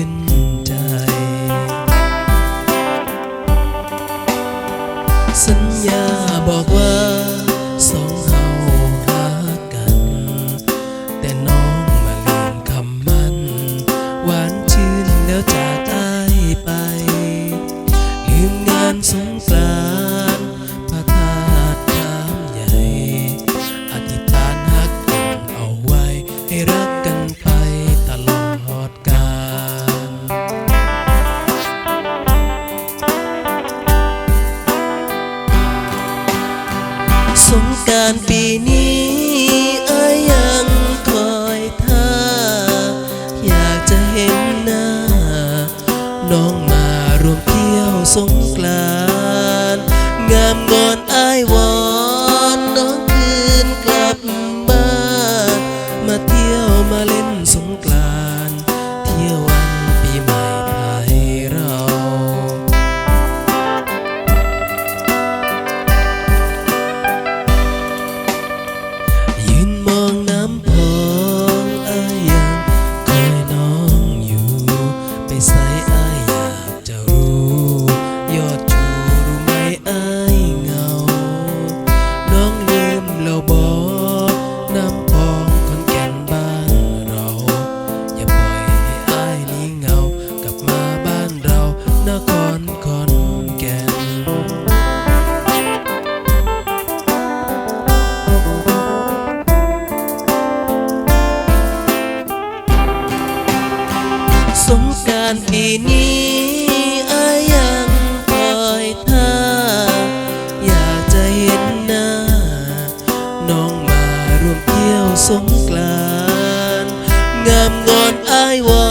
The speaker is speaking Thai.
ึ้นใจ สัญญาบอกว่าสองเฮาหากัน แต่น้องมาลืมคำมัน หวานชื่นแล้วจากอายไป ลืมงานสงกรานารปีนี้อายยังคอยท่า อยากจะเห็นหน้า น้องมารวมเที่ยวสงกรานงามงอนอายวอนานปีนี้อายังคอยท่าอยากจะเห็นหน้า น้องมารวมเที่ยวสงกรานงามงอนอายวอ